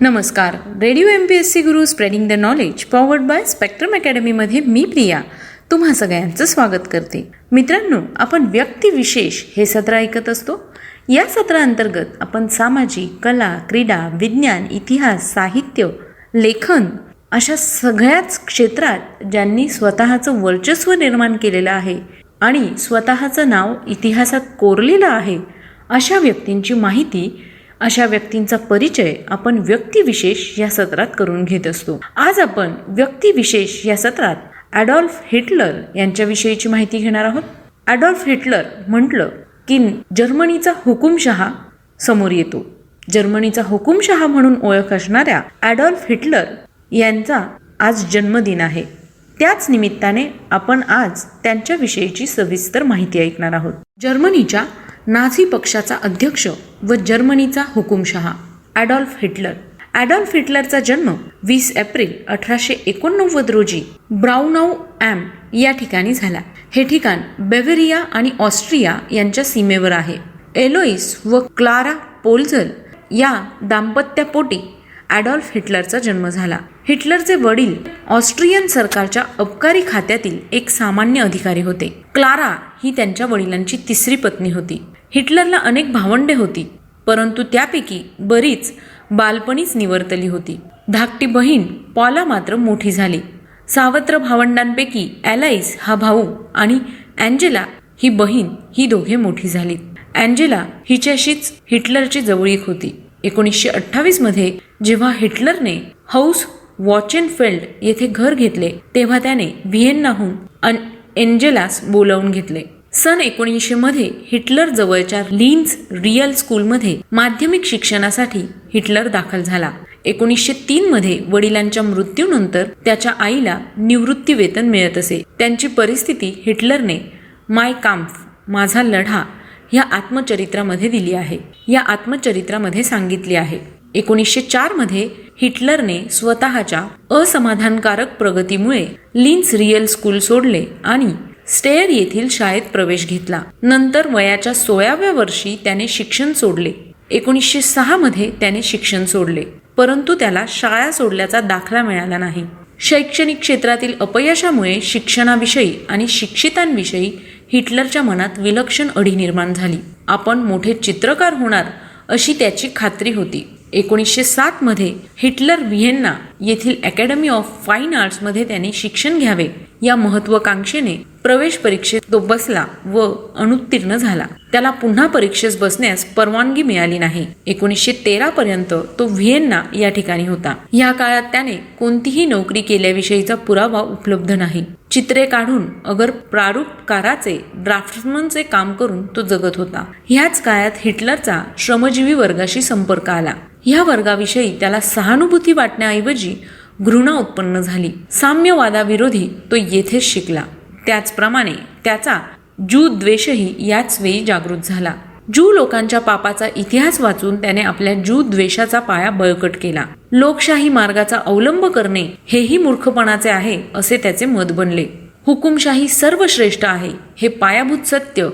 नमस्कार. Radio M P S C Guru spreading the knowledge powered by spectrum अकॅडमीमध्ये मी प्रिया तुम्हा सगळ्यांचं स्वागत करते. मित्रांनो आपण व्यक्तिविशेष हे सत्र ऐकत असतो. या सत्रांतर्गत आपण सामाजिक कला क्रीडा विज्ञान इतिहास साहित्य लेखन अशा सगळ्याच क्षेत्रात ज्यांनी स्वतःचं वर्चस्व निर्माण केलेलं आहे आणि स्वतःचं नाव इतिहासात कोरलेलं आहे अशा व्यक्तींची माहिती अशा व्यक्तींचा परिचय आपण व्यक्तिविशेष या सत्रात करून घेत असतो. आज आपण व्यक्तिविशेष या सत्रात ॲडॉल्फ हिटलर यांच्याविषयीची माहिती घेणार आहोत. ॲडॉल्फ हिटलर म्हटलं की जर्मनीचा हुकुमशहा समोर येतो. जर्मनीचा हुकुमशहा म्हणून ओळख असणाऱ्या ॲडॉल्फ हिटलर यांचा आज जन्मदिन आहे. त्याच निमित्ताने आपण आज त्यांच्याविषयीची सविस्तर माहिती ऐकणार आहोत. जर्मनीच्या नाझी पक्षाचा अध्यक्ष व जर्मनीचा हुकुमशहा ॲडॉल्फ हिटलर. ॲडॉल्फ हिटलरचा जन्म वीस एप्रिल अठराशे एकोणनव्वद रोजी ब्राउनाऊ ॲम या ठिकाणी झाला. हे ठिकाण बेवेरिया आणि ऑस्ट्रिया यांच्या सीमेवर आहे. एलोईस व क्लारा पोल्झल या दाम्पत्यापोटी ॲडॉल्फ हिटलरचा जन्म झाला. हिटलरचे वडील ऑस्ट्रियन सरकारच्या अबकारी खात्यातील एक सामान्य अधिकारी होते. क्लारा ही त्यांच्या वडिलांची तिसरी पत्नी होती. हिटलरला अनेक भावंडे होती परंतु त्यापैकी बरीच बालपणीच निवर्तली होती. धाकटी बहीण पॉला मात्र मोठी झाली. सावत्र भावंडांपैकी ॲलाईस हा भाऊ आणि अँजेला ही बहीण ही दोघे मोठी झाली. अँजेला हिच्याशीच हिटलरची जवळीक होती. एकोणीसशे अठ्ठावीसमध्ये जेव्हा हिटलरने हाऊस वॉचेनफेल्ड येथे घर घेतले तेव्हा त्याने व्हिएन्नाहून अन एंजेलास बोलावून घेतले. सन एकोणीसशे मध्ये हिटलर जवळच्या लिन्स रियल स्कूलमध्ये माध्यमिक शिक्षणासाठी हिटलर दाखल झाला. एकोणीसशे तीन मध्ये वडिलांच्या मृत्यूनंतर त्याच्या आईला निवृत्ती वेतन मिळत असे. त्यांची परिस्थिती हिटलरने माय काम्फ माझा लढा ह्या आत्मचरित्रामध्ये दिली आहे. या आत्मचरित्रामध्ये सांगितली आहे. एकोणीसशे चारमध्ये हिटलरने स्वतःच्या असमाधानकारक प्रगतीमुळे लिन्स रियल स्कूल सोडले आणि स्टेअर येथील शाळेत प्रवेश घेतला. नंतर वयाच्या सोळाव्या वर्षी त्याने शिक्षण सोडले. एकोणीसशे सहा मध्ये त्याने शिक्षण सोडले. परंतु त्याला शाळा सोडल्याचा दाखला मिळाला नाही. शैक्षणिक क्षेत्रातील अपयशामुळे शिक्षणाविषयी आणि शिक्षितांविषयी हिटलरच्या मनात विलक्षण अडी निर्माण झाली. आपण मोठे चित्रकार होणार अशी त्याची खात्री होती. एकोणीसशे सातमध्ये हिटलर व्हिएन्ना येथील अकॅडमी ऑफ फाईन आर्ट्समध्ये त्याने शिक्षण घ्यावे. या महत्वाकांक्षेने प्रवेश परीक्षेत तो बसला व अनुत्तीर्ण झाला. त्याला पुन्हा परीक्षेस बसण्यास परवानगी मिळाली नाही. एकोणीसशे तेरा पर्यंत तो व्हिएन्ना या ठिकाणी होता. या काळात त्याने कोणतीही नोकरी केल्याविषयीचा पुरावा उपलब्ध नाही. चित्रे काढून अगर प्रारूपकाराचे ड्राफ्टमनचे काम करून तो जगत होता. ह्याच काळात हिटलरचा श्रमजीवी वर्गाशी संपर्क आला. ह्या वर्गाविषयी त्याला सहानुभूती वाटण्याऐवजी घृणा उत्पन्न झाली. साम्यवादाविरोधी तो येथेच शिकला. त्याचप्रमाणे त्याचा जू द्वेषही याच वेळी जागृत झाला. जू लोकांच्या पापाचा इतिहास वाचून त्याने आपल्या जू द्वेषाचा पाया बळकट केला. लोकशाही मार्गाचा अवलंब करणे हेही मूर्खपणाचे आहे असे त्याचे मत बनले. हुकुमशाही सर्वश्रेष्ठ आहे हे पायाभूत सत्य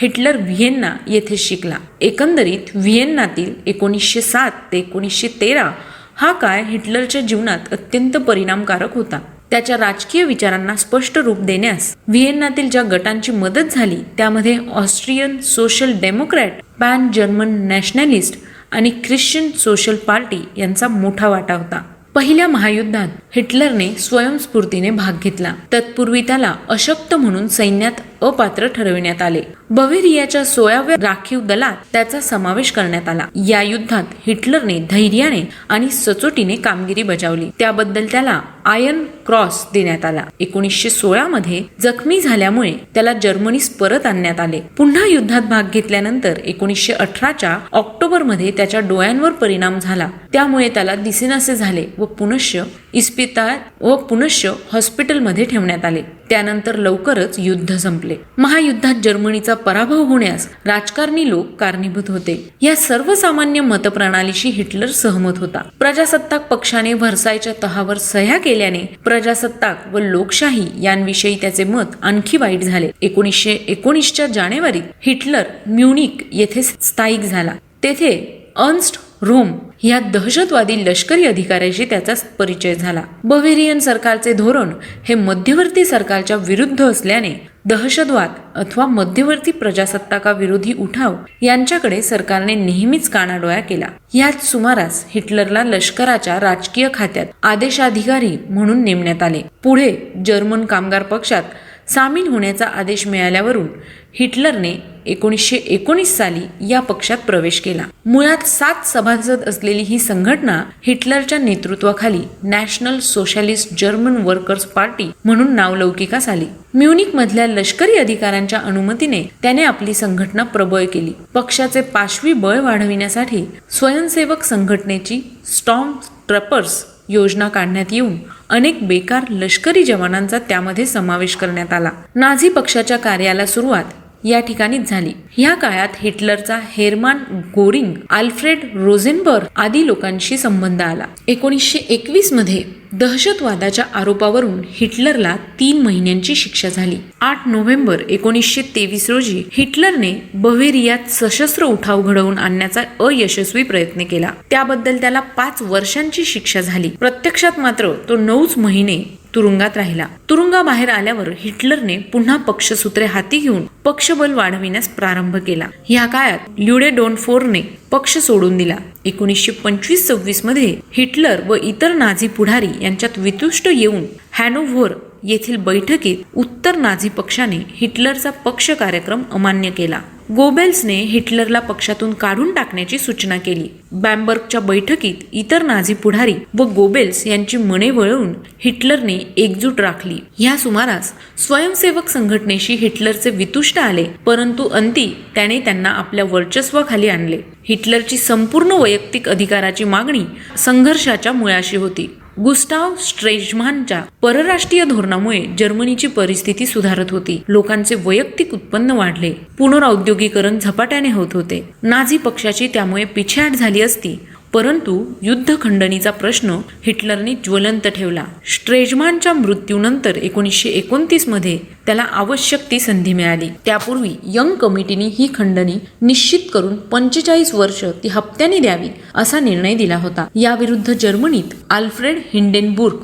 हिटलर व्हिएन्ना येथे शिकला. एकंदरीत व्हिएन्नातील एकोणीसशे सात ते एकोणीसशे तेरा हा काळ हिटलरच्या जीवनात अत्यंत परिणामकारक होता. त्याच्या राजकीय विचारांना स्पष्ट रूप देण्यास व्हिएन्नातील ज्या गटांची मदत झाली त्यामध्ये Austrian Social Democrat Pan German Nationalist आणि ख्रिश्चन सोशल पार्टी यांचा मोठा वाटा होता. पहिल्या महायुद्धात हिटलरने स्वयंस्फूर्तीने भाग घेतला. तत्पूर्वी त्याला अशक्त म्हणून सैन्यात अपात्र ठरविण्यात आले. बवेरियाच्या सोळाव्या राखीव दलात त्याचा समावेश करण्यात आला. या युद्धात हिटलरने धैर्याने आणि सचोटीने कामगिरी बजावली. त्याबद्दल त्याला आयर्न क्रॉस देण्यात आला. एकोणीसशे सोळा मध्ये जखमी झाल्यामुळे त्याला जर्मनीस परत आणण्यात आले. पुन्हा युद्धात भाग घेतल्यानंतर एकोणीसशे अठराच्या ऑक्टोबरमध्ये त्याच्या डोळ्यांवर परिणाम झाला. त्यामुळे त्याला दिसेनासे झाले व पुनश्च इस्पितळ व पुनश्च हॉस्पिटलमध्ये ठेवण्यात आले. त्यानंतर लवकरच युद्ध संपले. महायुद्धात जर्मनीचा पराभव होण्यास राजकारणी लोक कारणीभूत होते. या सर्वसामान्य मतप्रणालीशी हिटलर सहमत होता. प्रजासत्ताक पक्षाने व्हर्सायच्या तहावर सह्या केल्याने प्रजासत्ताक व लोकशाही यांविषयी त्याचे मत आणखी वाईट झाले. एकोणीसशे एकोणीसच्या जानेवारीत हिटलर म्युनिक येथे स्थायिक झाला. तेथे अर्न्स्ट रोम या दहशतवादी लष्करी अधिकाऱ्याशी त्याचा परिचय झाला. बवेरियन सरकारचे धोरण हे मध्यवर्ती सरकारच्या विरुद्ध असल्याने दहशतवाद अथवा मध्यवर्ती प्रजासत्ताकाविरोधी उठाव यांच्याकडे सरकारने नेहमीच कानाडोळा केला. याच सुमारास हिटलरला लष्कराच्या राजकीय खात्यात आदेशाधिकारी म्हणून नेमण्यात आले. पुढे जर्मन कामगार पक्षात सामील होण्याचा आदेश मिळाल्यावरून हिटलरने एकोणीसशे एकोणीस साली या पक्षात प्रवेश केला. मुळात सात सभासद असलेली ही संघटना हिटलरच्या नेतृत्वाखाली national socialist German workers party म्हणून नावलौकिकास आली. म्युनिक मधल्या लष्करी अधिकाऱ्यांच्या अनुमतीने त्याने आपली संघटना प्रबळ केली. पक्षाचे पाशवी बळ वाढविण्यासाठी स्वयंसेवक संघटनेची स्टॉम ट्रपर्स योजना काढण्यात येऊन अनेक बेकार लष्करी जवानांचा त्यामध्ये समावेश करण्यात आला. नाझी पक्षाच्या कार्याला सुरुवात या ठिकाणीच झाली. ह्या काळात हिटलरचा हेरमान गोरिंग आल्फ्रेड रोझेनबर्ग आदी लोकांशी संबंध आला. एकोणीसशे एकवीसमध्ये दहशतवादाच्या आरोपावरून हिटलरला तीन महिन्यांची शिक्षा झाली. आठ नोव्हेंबर एकोणीसशे तेवीस रोजी हिटलरने बव्हेरियात सशस्त्र उठाव घडवून आणण्याचा अयशस्वी प्रयत्न केला. त्याबद्दल त्याला पाच वर्षांची शिक्षा झाली. प्रत्यक्षात मात्र तो नऊच महिने तुरुंगात राहिला. तुरुंगाबाहेर आल्यावर हिटलरने पुन्हा पक्षसूत्रे हाती घेऊन पक्षबल वाढविण्यास प्रारंभ केला. या काळात ल्युडे डोनफोरने पक्ष सोडून दिला. एकोणीसशे पंचवीस सव्वीसमध्ये हिटलर व इतर नाझी पुढारी यांच्यात वितुष्ट येऊन हॅनोव्हर येथील बैठकीत उत्तर नाझी पक्षाने हिटलरचा पक्ष कार्यक्रम अमान्य केला. गोबेल्सने हिटलरला पक्षातून काढून टाकण्याची सूचना केली. बॅम्बर्गच्या बैठकीत इतर नाझी पुढारी व गोबेल्स यांची मने वळवून हिटलरने एकजूट राखली. या सुमारास स्वयंसेवक संघटनेशी हिटलरचे वितुष्ट आले परंतु अंती त्याने त्यांना आपल्या वर्चस्वाखाली आणले. हिटलरची संपूर्ण वैयक्तिक अधिकाराची मागणी संघर्षाच्या मुळाशी होती. गुस्टाव स्ट्रेजमानच्या परराष्ट्रीय धोरणामुळे जर्मनीची परिस्थिती सुधारत होती. लोकांचे वैयक्तिक उत्पन्न वाढले. पुनरौद्योगिकरण झपाट्याने होत होते. नाझी पक्षाची त्यामुळे पिछेहाट झाली असती. परंतु युद्ध खंडणीचा प्रश्न हिटलरने ज्वलंत ठेवला. स्ट्रेजमानच्या मृत्यूनंतर एकोणीसशे एकोणतीसमध्ये त्याला आवश्यक ती संधी मिळाली. त्यापूर्वी यंग कमिटीने ही खंडणी निश्चित करून पंचेचाळीस वर्ष ती हप्त्याने द्यावी असा निर्णय दिला होता. याविरुद्ध जर्मनीत आल्फ्रेड हिंडेनबुर्ग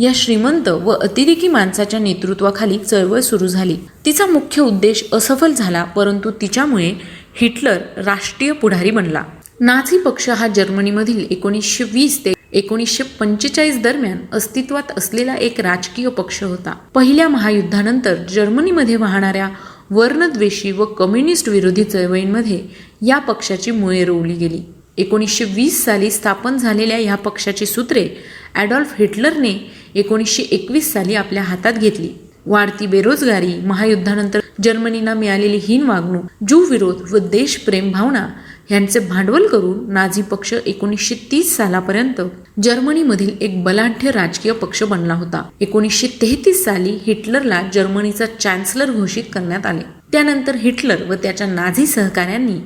या श्रीमंत व अतिरेकी माणसाच्या नेतृत्वाखाली चळवळ सुरू झाली. तिचा मुख्य उद्देश असफल झाला परंतु तिच्यामुळे हिटलर राष्ट्रीय पुढारी बनला. नाझी पक्ष हा जर्मनीमधील एकोणीसशे वीस ते एकोणीसशे पंचेचाळीस दरम्यान अस्तित्वात असलेला एक राजकीय पक्ष होता. पहिल्या महायुद्धानंतर जर्मनीमध्ये वाहणाऱ्या वर्णद्वेषी व कम्युनिस्ट विरोधी चळवळींमध्ये या पक्षाची मुळे रोवली गेली. एकोणीसशे वीस साली स्थापन झालेल्या ह्या पक्षाची सूत्रे ॲडॉल्फ हिटलरने एकोणीसशे एकवीस साली आपल्या हातात घेतली. वाढती बेरोजगारी महायुद्धानंतर जर्मनीला मिळालेली हीन वागणूक ज्यू विरोध व देशप्रेम भावना यांचे भांडवल करून नाझी पक्ष एकोणीसशे तीस सालापर्यंत जर्मनीमधील एक बलाढ्य राजकीय पक्ष बनला होता. एकोणीसशे तेहतीस साली हिटलरला जर्मनीचा चॅन्सलर घोषित करण्यात आले. त्यानंतर हिटलर व त्याच्या नाझी सहकाऱ्यांनी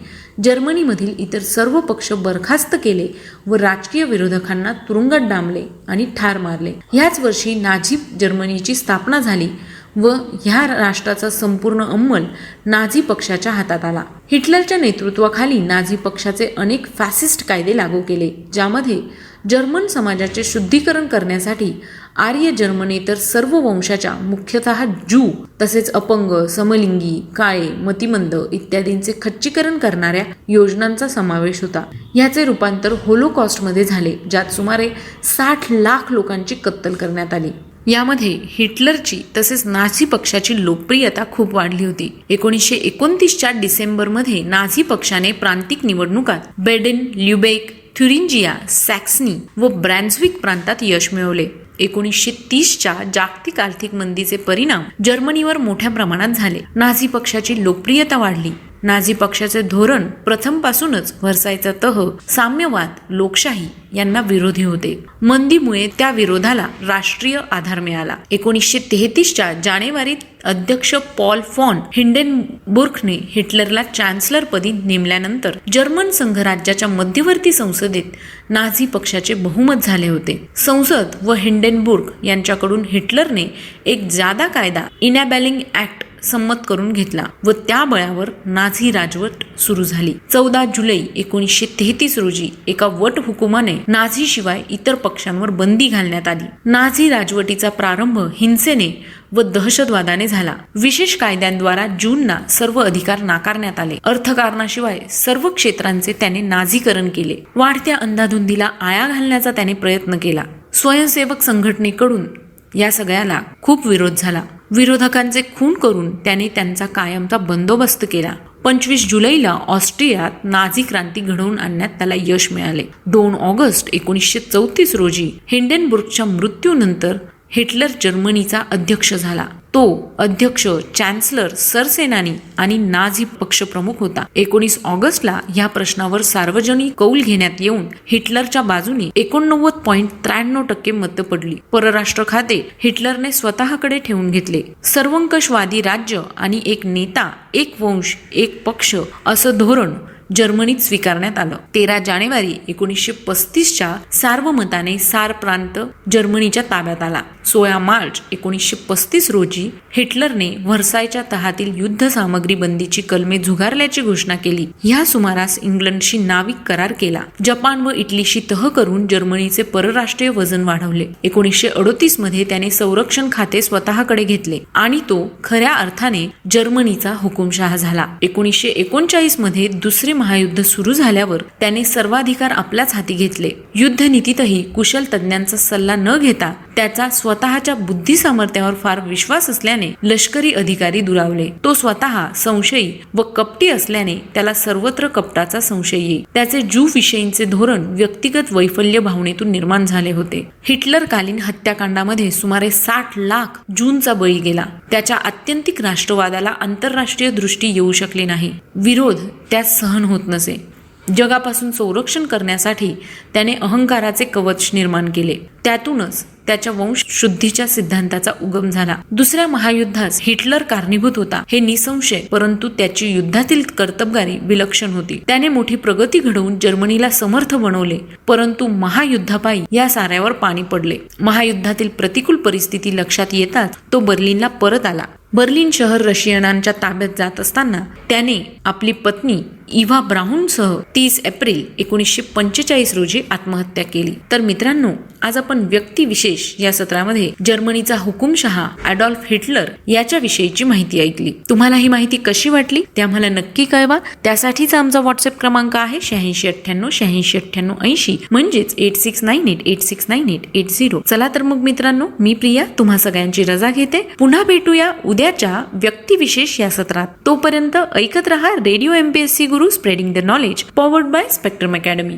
जर्मनीमधील इतर सर्व पक्ष बरखास्त केले व राजकीय विरोधकांना तुरुंगात डांबले आणि ठार मारले. ह्याच वर्षी नाझी जर्मनीची स्थापना झाली. व ह्या राष्ट्राचा संपूर्ण अंमल नाझी पक्षाच्या हातात आला. हिटलरच्या नेतृत्वाखाली नाझी पक्षाचे अनेक फॅसिस्ट कायदे लागू केले ज्यामध्ये जर्मन समाजाचे शुद्धीकरण करण्यासाठी आर्य जर्मनेतर सर्व वंशाच्या मुख्यतः जू तसेच अपंग समलिंगी काळे मतिमंद इत्यादींचे खच्चीकरण करणाऱ्या योजनांचा समावेश होता. याचे रूपांतर होलोकॉस्टमध्ये झाले ज्यात सुमारे साठ लाख लोकांची कत्तल करण्यात आली. यामध्ये हिटलरची तसेच नाझी पक्षाची लोकप्रियता खूप वाढली होती. एकोणीसशे एकोणतीसच्या डिसेंबरमध्ये नाझी पक्षाने प्रांतिक निवडणुकात बेडेन ल्युबेक थ्युरिंजिया सॅक्सनी व ब्रॅन्झविक प्रांतात यश मिळवले. एकोणीसशे तीसच्या जागतिक आर्थिक मंदीचे परिणाम जर्मनीवर मोठ्या प्रमाणात झाले. नाझी पक्षाची लोकप्रियता वाढली. नाझी पक्षाचे धोरण प्रथमपासूनच व्हरसायचा तह साम्यवाद लोकशाही यांना विरोधी होते. मंदीमुळे त्या विरोधाला राष्ट्रीय आधार मिळाला. एकोणीसशे तेहतीसच्या जानेवारीत अध्यक्ष पॉल फॉन हिंडेनबुर्गने हिटलरला चान्सलर पदी नेमल्यानंतर जर्मन संघराज्याच्या मध्यवर्ती संसदेत नाझी पक्षाचे बहुमत झाले होते. संसद व हिंडेनबुर्ग यांच्याकडून हिटलरने एक जादा कायदा इनॅबॅलिंग ऍक्ट संमत करून घेतला व त्या बळावर नाझी राजवट सुरू झाली. चौदा जुलै एकोणीसशे तेहतीस रोजी एका वट हुकुमाने नाझी शिवाय इतर पक्षांवर बंदी घालण्यात आली. नाझी राजवटीचा प्रारंभ हिंसेने व दहशतवादाने झाला. विशेष कायद्यांद्वारा जूनना सर्व अधिकार नाकारण्यात आले. अर्थकारणाशिवाय सर्व क्षेत्रांचे त्याने नाझीकरण केले. वाढत्या अंधाधुंदीला आया घालण्याचा त्याने प्रयत्न केला. स्वयंसेवक संघटनेकडून या सगळ्याला खूप विरोध झाला. विरोधकांचे खून करून त्याने त्यांचा कायमचा बंदोबस्त केला. पंचवीस जुलैला ऑस्ट्रियात नाझी क्रांती घडवून आणण्यात त्याला यश मिळाले. दोन ऑगस्ट एकोणीसशे चौतीस रोजी हिंडेनबुर्गच्या मृत्यूनंतर हिटलर जर्मनीचा अध्यक्ष झाला. तो अध्यक्ष चॅन्सलर सरसेनानी आणि नाझी पक्षप्रमुख होता. एकोणीस ऑगस्टला या प्रश्नावर सार्वजनिक कौल घेण्यात येऊन हिटलरच्या बाजूने एकोणनव्वद पॉईंट त्र्याण्णव टक्के मतं पडली. परराष्ट्र खाते हिटलरने स्वतःकडे ठेवून घेतले. सर्वंकषवादी राज्य आणि एक नेता एक वंश एक पक्ष असं धोरण जर्मनीत स्वीकारण्यात आलं. तेरा जानेवारी एकोणीसशे पस्तीसच्या सार्वमताने सार प्रांत जर्मनीच्या ताब्यात आला. सोळा मार्च एकोणीसशे पस्तीस रोजी हिटलरने व्हर्सायच्या तहातील युद्ध सामग्री बंदीची कलमे झुगारल्याची घोषणा केली. ह्या सुमारास इंग्लंडशी नाविक करार केला. जपान व इटलीशी तह करून जर्मनीचे परराष्ट्रीय वजन वाढवले. एकोणीसशे अडोतीसमध्ये त्याने संरक्षण खाते स्वतःकडे घेतले आणि तो खऱ्या अर्थाने जर्मनीचा हुकुमशहा झाला. एकोणीसशे एकोणचाळीसमध्ये दुसरे महायुद्ध सुरू झाल्यावर त्याने सर्वाधिकार आपल्याच हाती घेतले. युद्ध नीतीतही कुशल तज्ञांचा सल्ला न घेता त्याचा स्वतःच्या बुद्धी सामर्थ्यावर फार विश्वास असल्याने लष्करी अधिकारी दुरावले. तो स्वतः संशयी व कपटी असल्याने त्याला सर्वत्र कपटाचा संशय येई. त्याचे जू विषयींचे धोरण व्यक्तिगत वैफल्य भावनेतून निर्माण झाले होते. हिटलर कालीन हत्याकांडामध्ये सुमारे साठ लाख जूनचा बळी गेला. त्याच्या आत्यंतिक राष्ट्रवादाला आंतरराष्ट्रीय दृष्टी येऊ शकली नाही. विरोध त्यात सहन होत नसे. जगापासून संरक्षण करण्यासाठी त्याने अहंकाराचे कवच निर्माण केले. त्यातूनच त्याच्या वंश शुद्धीच्या सिद्धांताचा उगम झाला. दुसऱ्या महायुद्धास हिटलर कारणीभूत होता. हे निसंशय परंतु त्याची युद्धातील कर्तबगारी विलक्षण होती. त्याने मोठी प्रगती घडवून जर्मनीला समर्थ बनवले परंतु महायुद्धापायी या साऱ्यावर पाणी पडले. महायुद्धातील प्रतिकूल परिस्थिती लक्षात येताच तो बर्लिनला परत आला. बर्लिन शहर रशियनांच्या ताब्यात जात असताना त्याने आपली पत्नी इव्हा ब्राऊनसह तीस एप्रिल एकोणीसशे पंचेचाळीस रोजी आत्महत्या केली. तर मित्रांनो आज आपण व्यक्तिविशेष या सत्रामध्ये जर्मनीचा हुकुमशहा अडॉल्फ हिटलर याच्या विषयीची माहिती ऐकली. तुम्हाला ही माहिती कशी वाटली? ते आम्हाला नक्की कळवा. त्यासाठीचा आमचा व्हॉट्सअप क्रमांक आहे शहाऐंशी अठ्ठ्याण्णव शहाऐंशी अठ्ठ्याण्णव ऐंशी. म्हणजेच eight six nine eight eight six nine eight eight zero चला तर मग मित्रांनो मी प्रिया तुम्हा सगळ्यांची रजा घेते. पुन्हा भेटूया उद्याच्या व्यक्तिविशेष या सत्रात. तोपर्यंत ऐकत रहा radio MPSC Guru spreading the knowledge powered by Spectrum academy.